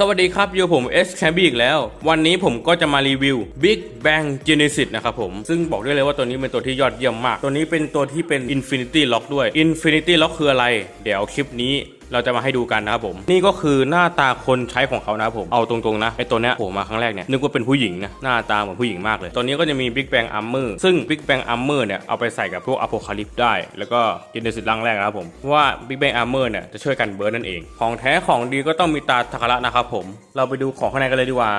สวัสดีครับอยู่ผม S c a m b y อีกแล้ว วันนี้ผมก็จะมารีวิว Big Bang Genesis นะครับผม ซึ่งบอกได้เลยว่าตัวนี้เป็นตัวที่ยอดเยี่ยมมาก ตัวนี้เป็นตัวที่เป็น Infinity Lock ด้วย Infinity Lock คืออะไร เดี๋ยวคลิปนี้ เราจะมาให้ดูกันนะครับผม นี่ก็คือหน้าตาคนใช้ของเขานะครับผมเอาตรงๆนะไอตัวเนี้ยโผล่มาครั้งแรกเนี่ยนึกว่าเป็นผู้หญิงนะหน้าตาเหมือนผู้หญิงมากเลย ตัวนี้ก็จะมี Big Bang Armor ซึ่ง Big Bang Armor เนี่ยเอาไปใส่กับพวก Apocalypse ได้ แล้วก็ Genesis ร่างแรกนะครับผมเพราะว่า Big Bang Armor เนี่ยจะช่วยกันเบิร์นนั่นเอง ของแท้ของดีก็ต้องมีตาทาคาระนะครับผม เราไปดูของข้างในกันเลยดีกว่า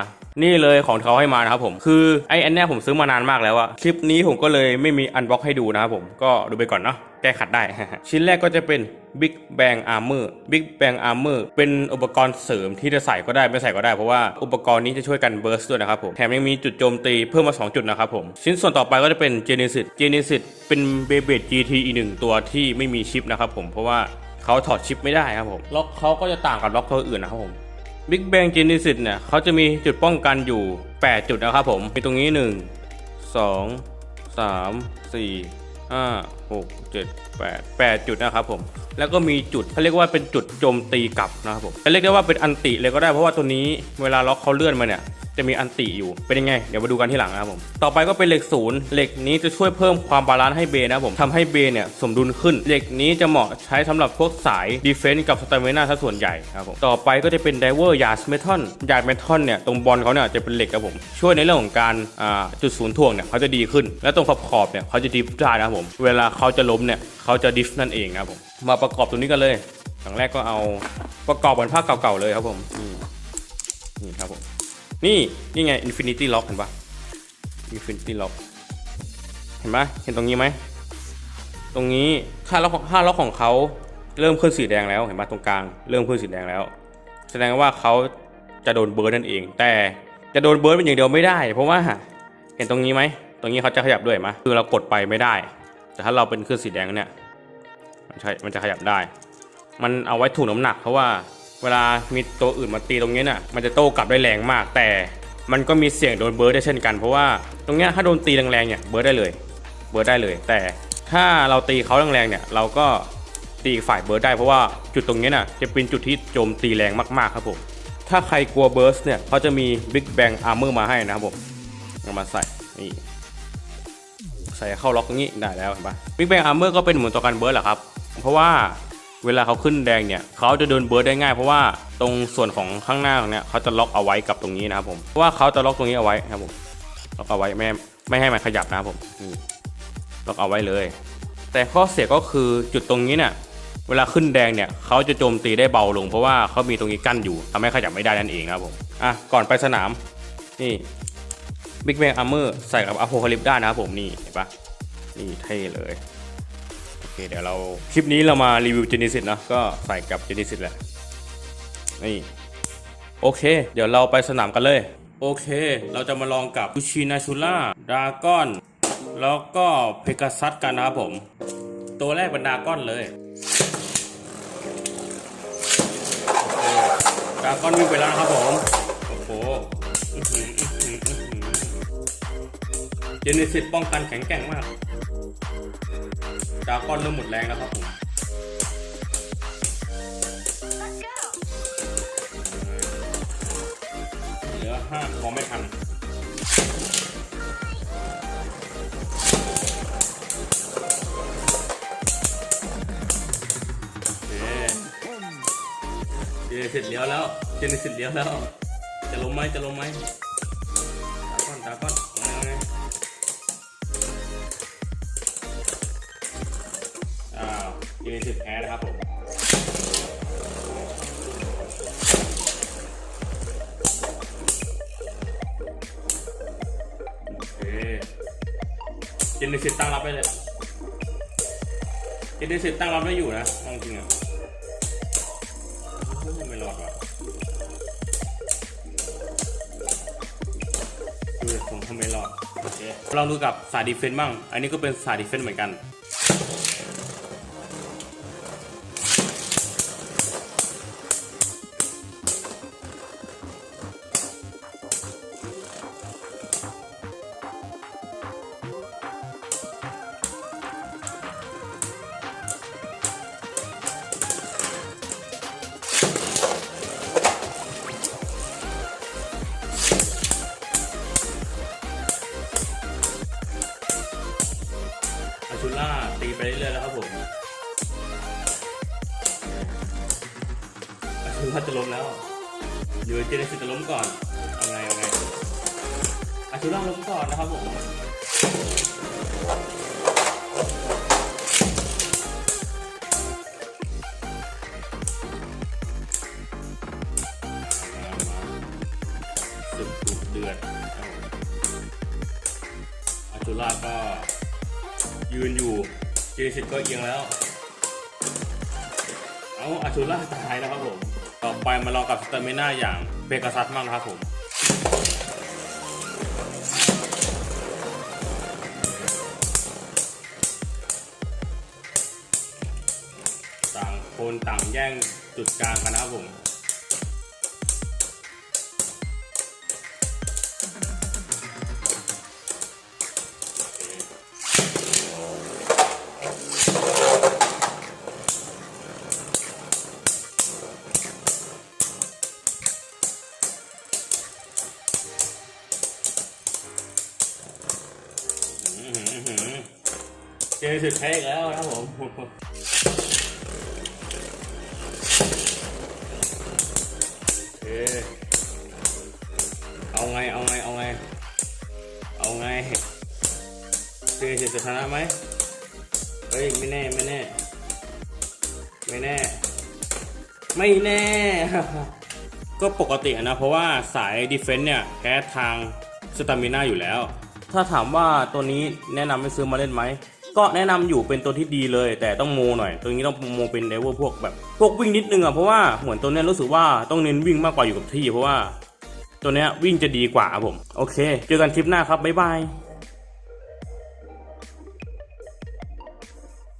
นี่เลยของเขาให้มานะครับผม คือไออันเนี้ยผมซื้อมานานมากแล้วอะคลิปนี้ผมก็เลยไม่มีอันบ็อกให้ดูนะครับผม ก็ดูไปก่อนเนาะ แก้ขัดได้ ชิ้นแรกก็จะเป็น Big Bang Armor Big Bang Armor เป็นอุปกรณ์เสริมที่จะใส่ก็ได้ไม่ใส่ก็ได้เพราะว่าอุปกรณ์นี้จะช่วยกันเบิร์สด้วยนะครับผม แถมยังมีจุดโจมตีเพิ่มมา 2 จุดนะครับผม ชิ้นส่วนต่อไปก็จะเป็น Genesis Genesis เป็นเบเบด GT อีกหนึ่งตัวที่ไม่มีชิปนะครับผม เพราะว่าเขาถอดชิปไม่ได้ครับผม ล็อกเขาก็จะต่างกับล็อกตัวอื่นนะครับผม Big Bang Genesis เนี่ยเขาจะมีจุดป้องกันอยู่ 8 จุดนะครับผม มีตรงนี้ 1 2 3 4 5 6 7 8 8 จุดนะครับผม แล้วก็มีจุดเขาเรียกว่าเป็นจุดโจมตีกลับนะครับผมจะเรียกได้ว่าเป็นอันติเลยก็ได้เพราะว่าตัวนี้เวลาล็อกเขาเลื่อนมาเนี่ย จะมีอันติอยู่ เป็นยังไง เดี๋ยวมาดูกันที่หลังนะครับผม ต่อไปก็เป็นเหล็กศูนย์เหล็กนี้จะช่วยเพิ่มความบาลานซ์ให้เบนะครับผมทำให้เบเนี่ยสมดุลขึ้น เหล็กนี้จะเหมาะใช้สำหรับพวกสายดีเฟนส์กับสตามินาซะส่วนใหญ่ครับผม ต่อไปก็จะเป็นไดเวอร์ยาสเมทัลยาสเมทัลเนี่ยตรงบอลเขาเนี่ยจะเป็นเหล็กครับผม ช่วยในเรื่องของการอ่าจุดศูนย์ถ่วงเนี่ยเขาจะดีขึ้น และตรงขอบขอบเนี่ยเขาจะดิฟได้นะครับผม เวลาเขาจะล้มเนี่ยเขาจะดิฟนั่นเองนะครับผม มาประกอบตัวนี้กันเลยอย่างแรกก็เอาประกอบเหมือนภาคเก่าๆเลยครับผมนี่นี่ครับผม นี่นี่ไง Infinity Lock เห็นปะ Infinity Lock เห็นปะเห็นตรงนี้ไหม ตรงนี้ค่าล็อกของค่าล็อกของเขาเริ่มขึ้นสีแดงแล้วเห็นปะตรงกลางเริ่มขึ้นสีแดงแล้ว แสดงว่าเขาจะโดนเบิร์นนั่นเอง แต่จะโดนเบิร์นเป็นอย่างเดียวไม่ได้ เพราะว่าเห็นตรงนี้ไหมตรงนี้เขาจะขยับด้วยไหมคือเรากดไปไม่ได้ แต่ถ้าเราเป็นเครื่องสีแดงเนี่ยมันใช่มันจะขยับได้ มันเอาไว้ถูกน้ำหนักเพราะว่า เวลามีตัวอื่นมาตีตรงนี้น่ะมันจะโต้กลับได้แรงมาก แต่มันก็มีเสี่ยงโดนเบิร์ดได้เช่นกันเพราะว่าตรงเนี้ยถ้าโดนตีแรงๆเนี่ยเบิร์ดได้เลย เบิร์ดได้เลย แต่ถ้าเราตีเขาแรงๆเนี่ยเราก็ตีฝ่ายเบิร์ดได้เพราะว่าจุดตรงนี้น่ะจะเป็นจุดที่โจมตีแรงมากๆครับผมถ้าใครกลัวเบิร์สเนี่ยเขาจะมี Big Bang Armor มาให้นะครับผมเอามาใส่นี่ใส่เข้าล็อกตรงนี้ได้แล้วเห็นปะ Big Bang Armor ก็เป็นเหมือนตัวกันเบิร์ดแหละครับ เพราะว่า เวลาเขาขึ้นแดงเนี่ยเขาจะเดินเบิร์ดได้ง่ายเพราะว่าตรงส่วนของข้างหน้าตรงเนี้ยเขาจะล็อกเอาไว้กับตรงนี้นะครับผมเพราะว่าเขาจะล็อกตรงนี้เอาไว้นะครับผมล็อกเอาไว้ไม่ไม่ให้มันขยับนะครับผมล็อกเอาไว้เลย แต่ข้อเสียก็คือจุดตรงนี้เนี่ยเวลาขึ้นแดงเนี่ยเขาจะโจมตีได้เบาลง เพราะว่าเขามีตรงนี้กั้นอยู่ทำให้ขยับไม่ได้นั่นเองครับผมอะก่อนไปสนามนี่ Big Bang Armor ใส่กับ Apocalypse ได้นะครับผมนี่เห็นปะนี่เท่เลย โอเคเดี๋ยวเราคลิปนี้เรามารีวิว Genesis นะก็ใส่กับ Genesis แหละนี่โอเค เดี๋ยวเราไปสนามกันเลย โอเค เราจะมาลองกับอุชินาชูล่าดาก้อนแล้วก็เพกาซัสกันนะครับผม ตัวแรกเป็นดาก้อนเลยโอเคดาก้อนวิ่งไปแล้วนะครับผม โอ้โหเจเนซิสป้องกันแข็งแกร่งมาก ดาก้อนเริ่มหมดแรงแล้วครับผมเหลือห้ามอไม่ทันเคเจเนซิสเลี้ยวแล้ว เจนเนซิสเลี้ยวแล้ว จะลงไหมจะลงไหม ยูนิสิตแพ้นะครับผมโอเคยูนิสิตตั้งรับได้เลยยูนิสิตตั้งรับได้อยู่นะเอาจริงอะโอ้โหไม่รอดว่ะดูผมทำไม่รอดโอเคลองดูกับสายดีเฟนต์บ้าง อันนี้ก็เป็นสายดีเฟนต์เหมือนกัน อาชุล่าตีไปเรื่อยๆแล้วครับผมอาชุล่าจะล้มแล้วยูเจเนซิสจะล้มก่อนเอาไงเอาไงอาชุล่าล้มก่อนนะครับผมสุดเดือดอาชุล่าก็ ยืนอยู่เจสิตก็เอียงแล้ว เอาอาชูราตายนะครับผม ต่อไปมาลองกับสเตอร์มิน่าอย่างเบกาซัสมากนะครับผมต่างคนต่างแย่งจุดกลางกันนะครับผม อสุดแท้อีกแล้วนะครับผมโอเคเอาไง เอาไง เอาไง เอาไงเจอสุดชนะไหมเฮ้ย ไม่แน่ ไม่แน่ ไม่แน่ ไม่แน่ ก็ปกตินะ เพราะว่าสายดีเฟนต์เนี่ย แพ้ทางสตามิน่าอยู่แล้ว ถ้าถามว่าตัวนี้แนะนำให้ซื้อมาเล่นไหม ก็แนะนำอยู่เป็นตัวที่ดีเลย แต่ต้องโมหน่อย ตัวนี้ต้องโมเป็นเลเวลพวกแบบพวกวิ่งนิดนึงอะเพราะว่าเหมือนตัวเนี้ยรู้สึกว่าต้องเน้นวิ่งมากกว่าอยู่กับที่ เพราะว่า ตัวเนี้ยวิ่งจะดีกว่าผมโอเค เจอกันคลิปหน้าครับบ๊ายบาย